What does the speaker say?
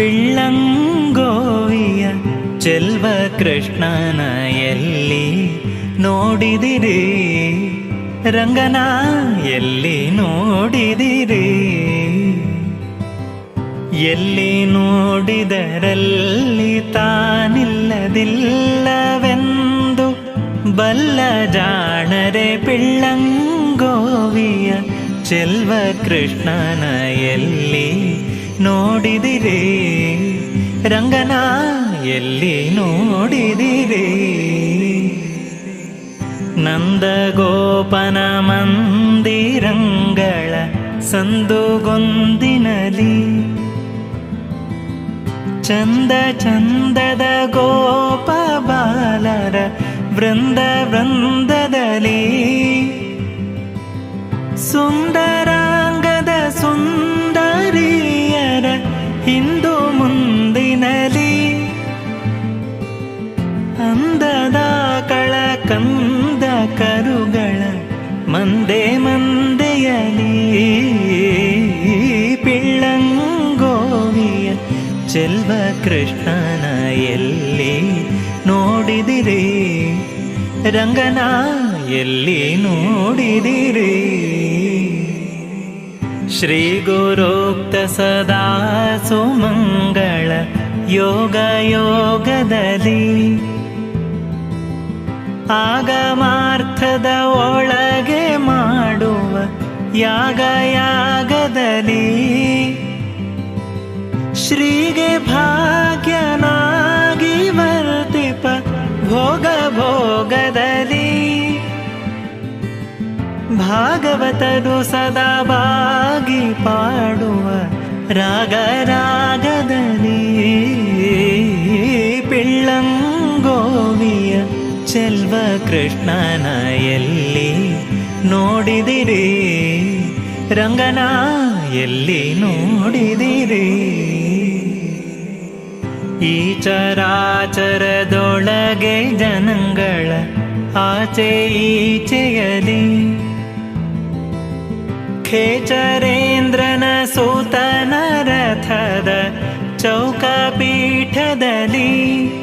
ಪಿಳ್ಳಂಗೋವಿಯ ಚೆಲ್ವ ಕೃಷ್ಣನ ಎಲ್ಲಿ ನೋಡಿದಿರಿ ರಂಗನ ಎಲ್ಲಿ ನೋಡಿದಿರಿ ಎಲ್ಲಿ ನೋಡಿದರಲ್ಲಿ ತಾನಿಲ್ಲದಿಲ್ಲವೆಂದು ಬಲ್ಲ ಜಾಣರೆ ಪಿಳ್ಳಂಗೋವಿಯ ಚೆಲ್ವ ಕೃಷ್ಣನ ಎಲ್ಲಿ ನೋಡಿದಿರಿ? ರಂಗನ ಎಲ್ಲಿ ನೋಡಿದಿರಿ? ನಂದಗೋಪನ ಮಂದಿರಂಗಳ ಸಂದುಗೊಂದಿನಲಿ. ಚಂದ ಚಂದದ ಗೋಪ ಬಾಲರ ವೃಂದ ವೃಂದದಲ್ಲಿ. ಸುಂದರಾಂಗದ ಕಂದ ಕರುಗಳ ಮಂದೆ ಮಂದೆಯಲಿ ಪಿಳ್ಳಂಗೋವಿಯ ಚೆಲ್ವ ಕೃಷ್ಣನ ಎಲ್ಲಿ ನೋಡಿದಿರಿ ರಂಗನ ಎಲ್ಲಿ ನೋಡಿದಿರಿ ಶ್ರೀ ಗುರೋಕ್ತ ಸದಾ ಸುಮಂಗಳ ಯೋಗ ಯೋಗದಲ್ಲಿ ಆಗಮಾರ್ಥದ ಒಳಗೆ ಮಾಡುವ ಯಾಗ ಯಾಗದಲ್ಲಿ ಶ್ರೀಗೆ ಭಾಗ್ಯನಾಗಿ ವರ್ತಿಪ ಭೋಗ ಭೋಗದಲ್ಲಿ. ಭಾಗವತನು ಸದಾ ಬಾಗಿ ಪಾಡುವ ರಾಗ ರಾಗದಲ್ಲಿ ಚೆಲ್ವ ಕೃಷ್ಣನ ಎಲ್ಲಿ ನೋಡಿದಿರಿ? ರಂಗನ ಎಲ್ಲಿ ನೋಡಿದಿರಿ? ಈ ಚರಾಚರದೊಳಗೆ ಜನಗಳ ಆಚೆ ಈಚೆಯಲಿ ಖೇಚರೇಂದ್ರನ ಸೂತನ ರಥದ ಚೌಕ ಪೀಠದಲ್ಲಿ